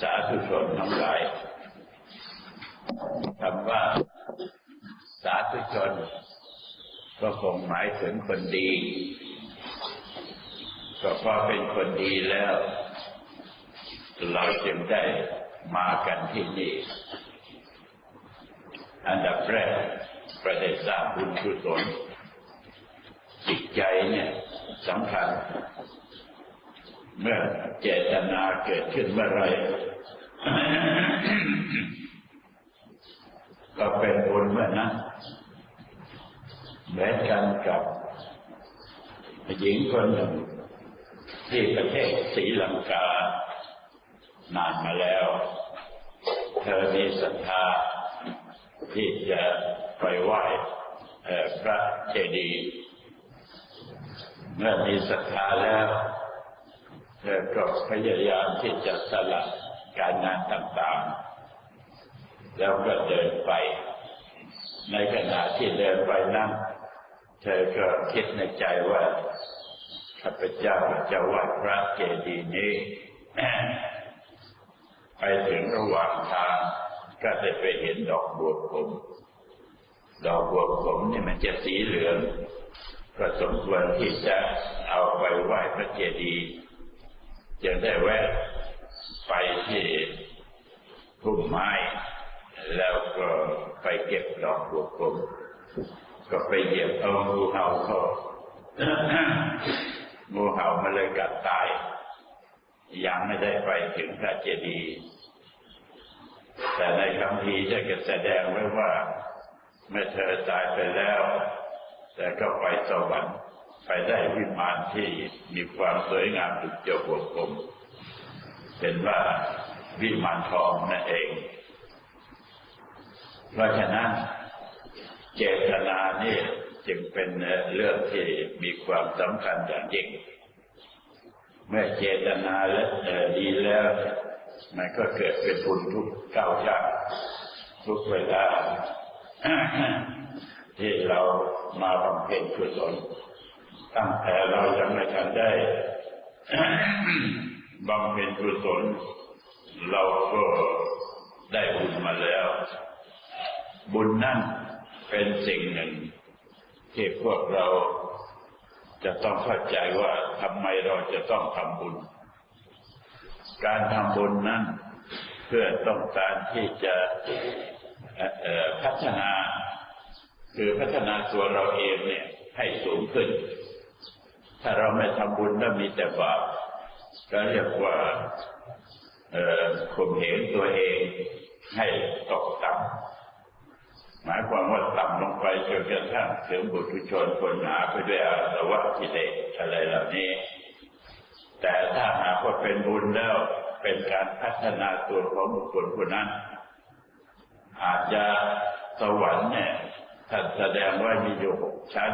สาธุชนทั้งหลายคำว่าสาธุชน ก็คงหมายถึงคนดี ก็พราะเป็นคนดีแล้ว เราจึงได้มากันที่นี่ อันดับแรกประเด็นสร้างบุญกุศลจิตใจเนี่ยสำคัญ เมื่อเจตนาเกิดขึ้นเมื่อไรก็เป็นบุญเมื่อนั้นเหมือนกันกับหญิงคนหนึ่ง ที่ประเทศศรีลังกา นานมาแล้ว เธอมีศรัทธาที่จะไปไหว้พระเจดีย์เมื่อมีศรัทธาแล้ว เธอก็พยายามที่จะสละการงานต่างๆ แล้วก็เดินไป ในขณะที่เดินไปนั้น เธอก็คิดในใจว่าข้าพเจ้าจะไหวพระเจดีย์นี้ ไปถึงระหว่างทางก็ได้ไปเห็นดอกบัวผมดอกบัวผมนี่มันจะสีเหลืองก็สมควรที่จะเอาไปไหว้พระเจดีย์ จึงได้แวะไปที่พุ่มไม้ แล้วก็ไปเก็บดอกบัวผมก็ไปเหยียบเอางูเห่าเขางูเห่ามันเลยกัดตาย ยังไม่ได้ไปถึงพระเจดีย์แต่ในคำพีจะแสดงไว้ว่าเมื่อเธอตายไปแล้ว แต่ก็ไปสวรรค์ ไปได้วิมานที่มีความสวยงามดุจเจ้าหัวผมเป็นว่าวิมานทองนั่นเอง เพราะฉะนั้นเจตนานี่จึงเป็นเรื่องที่มีความสำคัญอย่างยิ่ง เมื่อเจตนาและดีแล้วมันก็เกิดเป็นบุญทุกก้าวย่าทุกเวลาที่เรามาบำเพ็ญกุศล ตั้งแต่เรายังไม่ทันได้บำเพ็ญกุศลเราก็ได้บุญมาแล้ว บุญนั่นเป็นสิ่งหนึ่ง ที่พวกเราจะต้องเข้าใจว่าทำไมเราจะต้องทำบุญ การทำบุญนั้นเพื่อต้องการที่จะพัฒนา คือพัฒนาตัวเราเองเนี่ยให้สูงขึ้น ถ้าเราไม่ทำบุญแล้วมีแต่บาปก็เรียกว่าข่มเหงตัวเองให้ตกต่ำหมายความว่าต่ำลงไปจนกระทั่งถึงบุตรชนคนหนาไปด้วยอาสวะกิเลสอะไรเหล่านี้ แต่ถ้าหากว่าเป็นบุญแล้วเป็นการพัฒนาตัวของบุคคลคนนั้น อาจจะสวรรค์เนี่ยท่านแสดงว่ามีอยู่หกชั้น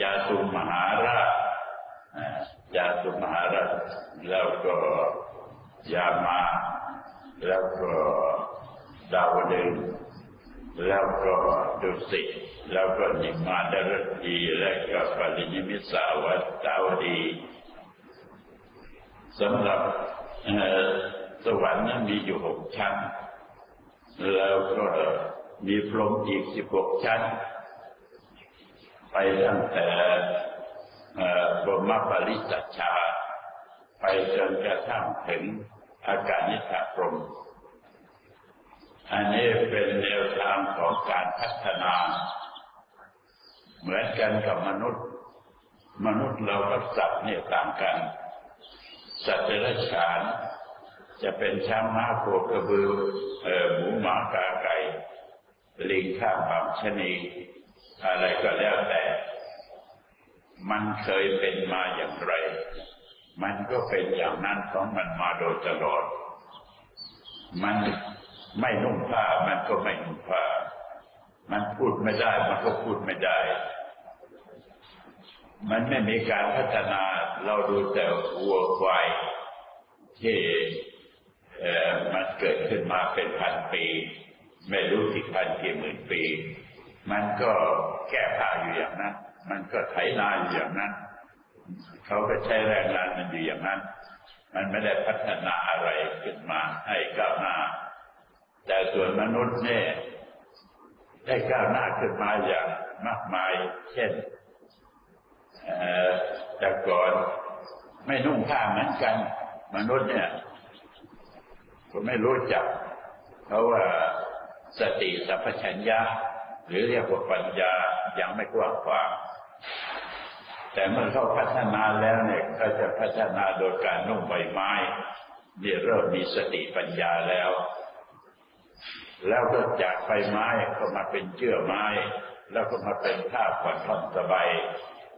จาตุมหาราชจาตุมหาราชแล้วก็ยามาแล้วก็ดาวดึงแล้วก็ดุสิตแล้วก็นิมาดรตีและก็ปรินิมิสาวัตตาวดีสำหรับสวรรค์นั้นมีอยู่หกชั้น แล้วก็มีพรหมอีกสิบหกชั้น ไปตั้งแต่บรมปริสัชชา ไปจนกระทั่งถึงอาการนิสพรม อันนี้เป็นแนวทางของการพัฒนา เหมือนกันกับมนุษย์ มนุษย์เรากับสัตว์เนี่ยต่างกัน สัตว์เดรัจฉานจะเป็นช้างม้าโคกระบือหมูหมากาไก่ลิงข้ามบางชนี อะไรก็แล้วแต่ มันเคยเป็นมาอย่างไร มันก็เป็นอย่างนั้นของมันมาโดยตลอด มันไม่นุ่งผ้า มันก็ไม่นุ่งผ้า มันพูดไม่ได้ มันก็พูดไม่ได้ มันไม่มีการพัฒนา เราดูแต่วัวควายที่มันเกิดขึ้นมาเป็นพันปี ไม่รู้กี่พันกี่หมื่นปี มันก็แก้ผ้าอยู่อย่างนั้น มันก็ไถนาอยู่อย่างนั้น เขาก็ใช้แรงงานมันอยู่อย่างนั้น มันไม่ได้พัฒนาอะไรขึ้นมาให้ก้าวหน้า แต่ส่วนมนุษย์เนี่ยได้ก้าวหน้าขึ้นมาอย่างมากมาย เช่นแต่ก่อนไม่นุ่งผ้าเหมือนกัน มนุษย์เนี่ยก็ไม่รู้จัก เพราะว่าสติสัพพัญญา หรือเรียกว่าปัญญายังไม่กว้างขวางแต่เมื่อเขาพัฒนาแล้วเนี่ยเขาจะพัฒนาโดยการนุ่งใบไม้เนี่ยเริ่มมีสติปัญญาแล้ว แล้วก็จากใบไม้ก็มาเป็นเชื่อไม้ แล้วก็มาเป็นผ้าผ่อนท่อนสบาย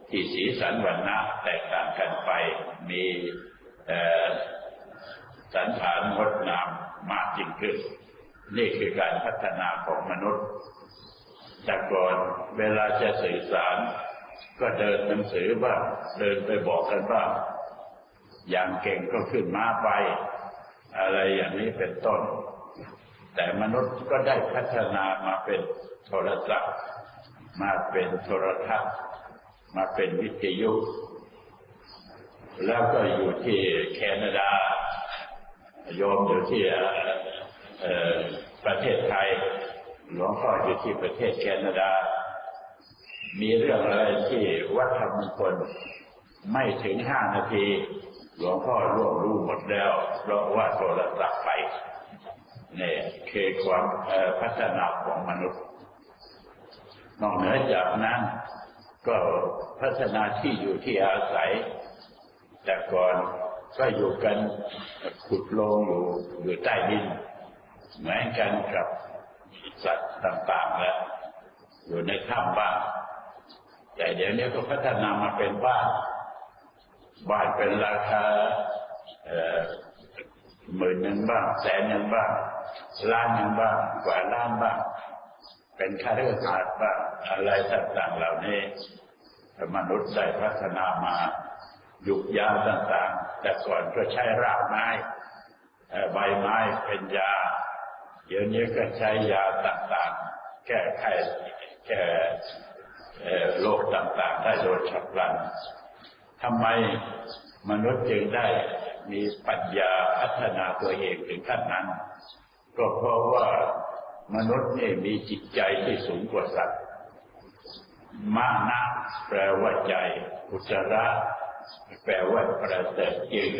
ที่สีสันวันนะแตกต่างกันไป มีสันฐานงดงามมากยิ่งขึ้น นี่คือการพัฒนาของมนุษย์ แต่ก่อนเวลาจะสื่อสาร ก็เดินหนังสือบ้างเดินไปบอกกันบ้างอย่างเก่งก็ขึ้นมาไป อะไรอย่างนี้เป็นต้น แต่มนุษย์ก็ได้พัฒนามาเป็นโทรศัพท์ มาเป็นโทรทัศน์ มาเป็นวิทยุ แล้วก็อยู่ที่แคนาดาโยมอยู่ที่ประเทศไทย หลวงพ่ออยู่ที่ประเทศแคนาดา มีเรื่องอะไรที่วัดธรรมงคลไม่ถึงห้านาที หลวงพ่อร่วงรู้หมดแล้วเพราะว่าโทรศัพท์ไปเนี่ยคือความพัฒนาของมนุษย์นอกเหนือจากนั้นก็พัฒนาที่อยู่ที่อาศัย แต่ก่อนก็อยู่กันขุดลงอยู่อยู่ใต้ดิน เหมือนกันกับ สัตว์ต่างๆแล้วอยู่ในถ้ำบ้างแต่เดี๋ยวนี้ก็พัฒนามาเป็นบ้านบ้านเป็นราคาหมื่นหนึ่งบ้างแสนหนึ่งบ้างล้านหนึ่งบ้างกว่าล้านบ้าง เป็นค่าเรื่องหาดบ้างอะไรต่างๆเหล่านี้มนุษย์ได้พัฒนามายุกยาต่างๆ แต่ก่อนก็ใช้รากไม้ใบไม้เป็นยา เดี๋ยวนี้ก็ใช้ยาต่างๆ แก้ไขแก้โรคต่างๆ ได้โดยฉับพลันทำไมมนุษย์จึงได้มีปัญญาพัฒนาตัวเองถึงขั้นนั้น ก็เพราะว่ามนุษย์นี่มีจิตใจที่สูงกว่าสัตว์ มานะแปลว่าใจ อุจระแปลว่าประเสริฐจริง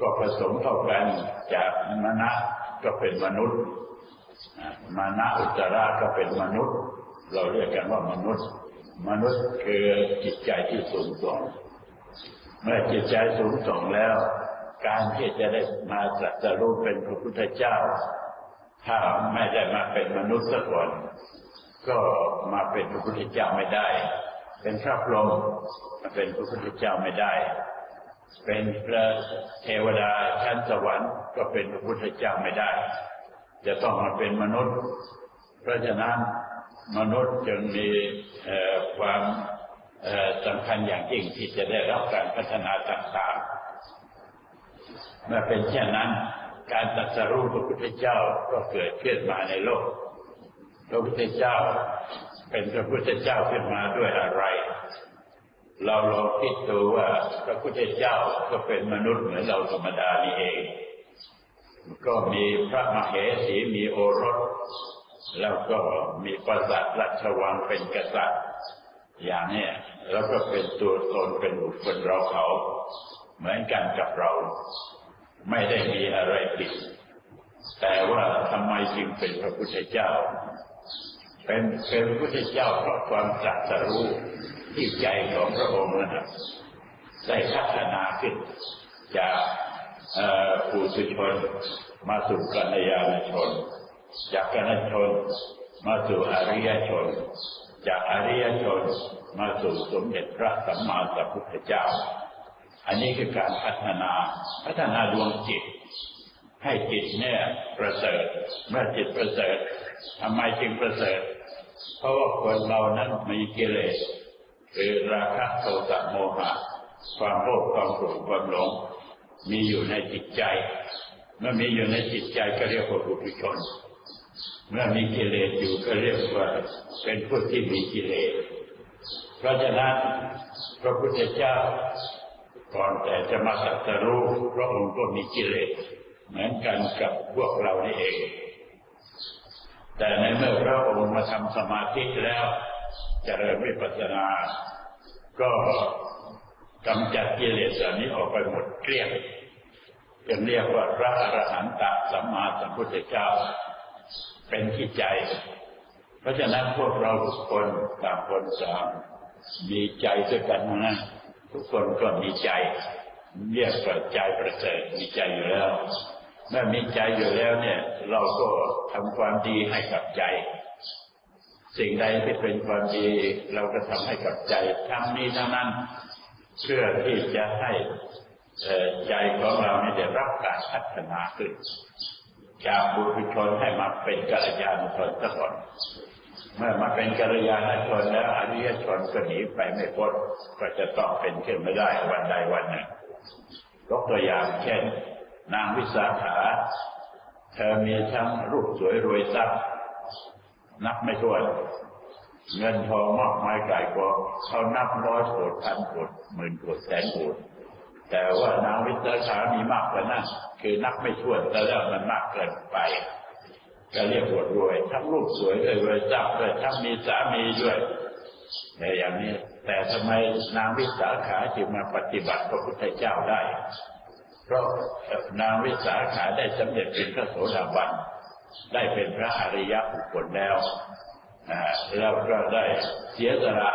ก็ผสมเข้ากันจากมณะ ก็เป็นมนุษย์มานะอุจระก็เป็นมนุษย์ เราเรียกกันว่ามนุษย์ มนุษย์คือจิตใจที่สูงส่ง เมื่อจิตใจสูงส่งแล้ว การที่จะได้มาตรัสรู้เป็นพระพุทธเจ้า ถ้าไม่ได้มาเป็นมนุษย์สักคนก็มาเป็นพระพุทธเจ้าไม่ได้ เป็นพระพรหมมาเป็นพระพุทธเจ้าไม่ได้ เป็นพระเทวดาชั้นสวรรค์ก็เป็นพระพุทธเจ้าไม่ได้ จะต้องมาเป็นมนุษย์ เพราะฉะนั้นมนุษย์จึงมีความสำคัญอย่างยิ่งที่จะได้รับการพัฒนาต่างๆ เมื่อเป็นเช่นนั้นการตัดสรุปพระพุทธเจ้าก็เกิดขึ้นมาในโลก พระพุทธเจ้าเป็นพระพุทธเจ้าขึ้นมาด้วยอะไร เราลองคิดดูว่าพระพุทธเจ้าก็เป็นมนุษย์เหมือนเราธรรมดานี่เอง ก็มีพระมเหสีมีโอรส แล้วก็มีประสาทราชวังเป็นกษัตริย์ อย่างนี้แล้วก็เป็นตัวตนเป็นบุคคลเราเขา เหมือนกันกับเรา ไม่ได้มีอะไรผิด แต่ว่าทำไมจึงเป็นพระพุทธเจ้า เป็นเป็นพระพุทธเจ้าเพราะความตรัสรู้ ที่ใจของพระองค์นั้นได้พัฒนาขึ้นจากผู้สุชนมาสู่กัลยาณชน จากกนชนมาสู่อริยชน จากอริยชนมาสู่สมเด็จพระสัมมาสัมพุทธเจ้า อันนี้คือการพัฒนาพัฒนาดวงจิต ให้จิตเนี่ยประเสริฐเมื่อจิตประเสริฐทำไมจึงประเสริฐ เพราะว่าคนเรานั้นมีกิเลส คือราคะโทสะโมหะ ความโลภความโกรธความหลง มีอยู่ในจิตใจ เมื่อมีอยู่ในจิตใจก็เรียกว่าบุตุชน เมื่อมีกิเลสอยู่ก็เรียกว่าเป็นผู้ที่มีกิเลส เพราะฉะนั้นพระพุทธเจ้าก่อนแต่จะมาสัตรู้พระองค์ก็มีกิเลส เหมือนกันกับพวกเรานี่เอง แต่ในเมื่อพระองค์มาทำสมาธิแล้ว เจริญวิปัสสนา ก็กำจัดกิเลสเหล่านี้ออกไปหมดเกลี้ยงจึงเรียกว่าพระอรหันตสัมมาสัมพุทธเจ้า เป็นที่ใจ เพราะฉะนั้นพวกเราทุกคนต่างคนสามมีใจด้วยกันนะทุกคนก็มีใจ เรียกว่าใจประเสริฐมีใจอยู่แล้วเมื่อมีใจอยู่แล้วเนี่ย เราก็ทำความดีให้กับใจ สิ่งใดที่เป็นความดี เราก็ทำให้กับใจทั้งนี้ทั้งนั้นเพื่อที่จะให้ใจของเราเนี่ยได้รับการพัฒนาขึ้น จากบุรุชนให้มาเป็นกัลยาณชนซะก่อนเมื่อมาเป็นกัลยาณชนแล้วอริยชนก็หนีไปไม่พ้นก็จะต้องเป็นขึ้นไม่ได้วันใดวันหนึ่งยกตัวอย่างเช่น นางวิสาขา เธอมีทั้งรูปสวยรวยทรัพย์ นับไม่ถ้วนเงินทองมากมายกายกองเขานับร้อยโกดพันโกดหมื่นโกดแสนโกดแต่ว่านางวิสาขามีมากกว่านั้นคือนับไม่ถ้วนแต่แล้วมันมากเกินไปก็เรียกวดรวย ทั้งรูปสวยเลยรวยทรัพย์เลยทั้งมีสามีด้วยในอย่างนี้ แต่ทำไมนางวิสาขาจึงมาปฏิบัติพระพุทธเจ้าได้ เพราะนางวิสาขาได้สำเร็จเป็นพระโสดาบัน ได้เป็นพระอริยบุคคลแล้วแล้วก็ได้เสียสละ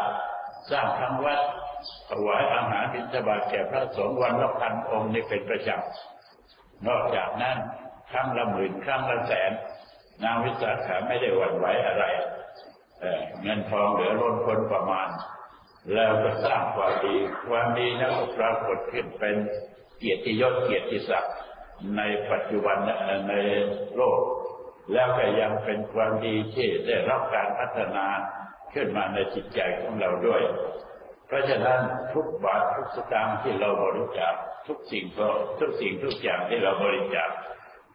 สร้างทั้งวัดถวายอาหารบิณฑบาตแก่พระสงฆ์วันละพันองค์นี่เป็นประจำนอกจากนั้นครั้งละหมื่นครั้งละแสน นางวิสาขาไม่ได้หวั่นไหวอะไรเงินทองเหลือล้นพ้นประมาณ แล้วก็สร้างความดีความดีนั้นปรากฏขึ้นเป็นเกียรติยศเกียรติศักดิ์ในปัจจุบันในโลก แล้วก็ยังเป็นความดีที่ได้รับการพัฒนาขึ้นมาในจิตใจของเราด้วย เพราะฉะนั้นทุกบาททุกสตางค์ที่เราบริจาคทุกสิ่งก็ทุกสิ่งทุกอย่างที่เราบริจาค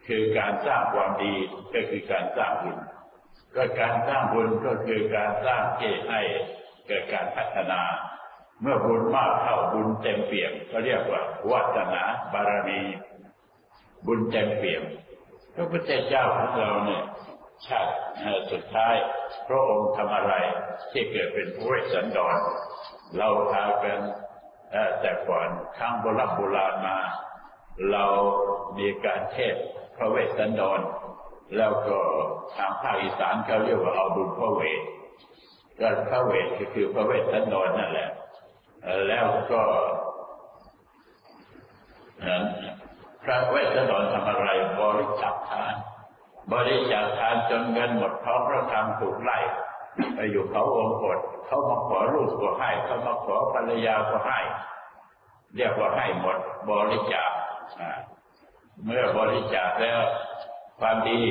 คือการสร้างความดีก็คือการสร้างบุญก็การสร้างบุญก็คือการสร้างที่ให้เกิดการพัฒนา เมื่อบุญมากเท่าบุญเต็มเปี่ยมก็เรียกว่าวัฒนาบารมี บุญเต็มเปี่ยม พระพุทธเจ้าของเราเนี่ยชาติสุดท้ายพระองค์ทำอะไรที่เกิดเป็นผู้เวสันดรเราพากันแต่ก่อนข้างโบราณโบราณมา เรามีการเทศพระเวสสันดร แล้วก็ทางภาคอีสานเขาเรียกว่าเอาบุญพระเวทก็พระเวทก็คือพระเวสสันดรนั่นแหละ แล้วก็ พระเวสสันดรทำอะไรบริจาคทาน บริจาคทานจนเงินหมดท้องพระธรรมถูกไล่ไปอยู่เขาองค์กดเขามาขอลูกก็ให้เขามาขอภรรยาก็ให้ เรียกว่าให้หมดบริจาคเมื่อบริจาคแล้วความดี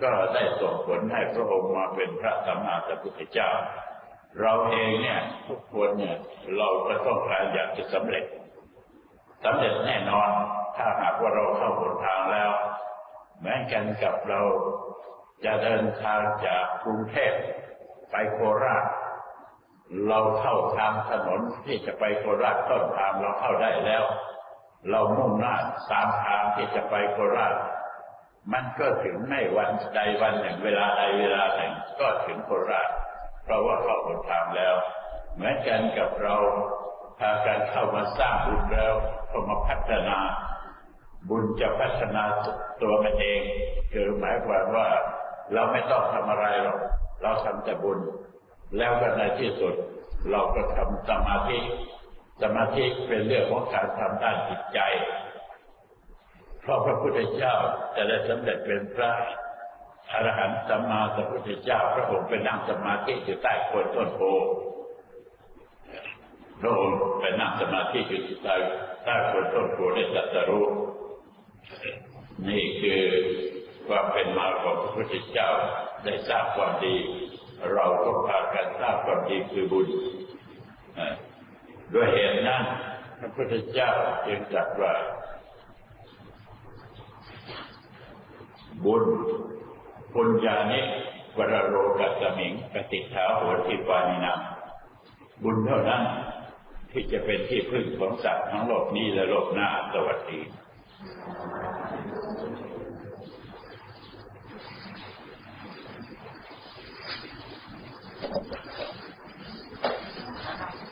ก็ได้ส่งผลให้พระองค์มาเป็นพระสัมมาสัมพุทธเจ้า เราเองเนี่ยทุกคนเนี่ยเราก็ต้องการอยากจะสำเร็จ สำเร็จแน่นอน ถ้าหากว่าเราเข้าหนทางแล้วแม้กันกับเราจะเดินทางจากกรุงเทพไปโคราช เราเข้าทางถนนที่จะไปโคราชต้นทางเราเข้าได้แล้ว เรามุ่งหน้าตามทางที่จะไปโคราช มันก็ถึงไม่วันใดวันหนึ่งเวลาใดเวลาหนึ่งก็ถึงโคราช เพราะว่าเข้าหนทางแล้ว เหมือนกันกับเราพากันเข้ามาสร้างบุญแล้ว เข้ามาพัฒนา บุญจะพัฒนาตัวมันเองคือหมายความว่าเราไม่ต้องทำอะไรหรอกเราทำแต่บุญ แล้วก็ในที่สุด เราก็ทำสมาธิสมาธิเป็นเรื่องของการทำด้านจิตใจเพราะพระพุทธเจ้าจะได้สำเร็จเป็นพระอรหันต์สัมมาสัมพุทธเจ้า พระองค์เป็นนั่งสมาธิอยู่ใต้โคนต้นโพ พระองค์เป็นนั่งสมาธิอยู่ใต้ใต้โคนต้นโพได้ตรัสรู้นี่คือความเป็นมาของพระพุทธเจ้าได้ทราบความดี เราก็พากันทราบความดีคือบุญด้วยเหตุนั้นพระพุทธเจ้าจึงตรัสว่า บุญปุญญานิวรโรกัสมิงปฏิทาโหติปานินาบุญเท่านั้น ที่จะเป็นที่พึ่งของสัตว์ทั้งโลกนี้และโลกหน้าสวัสดี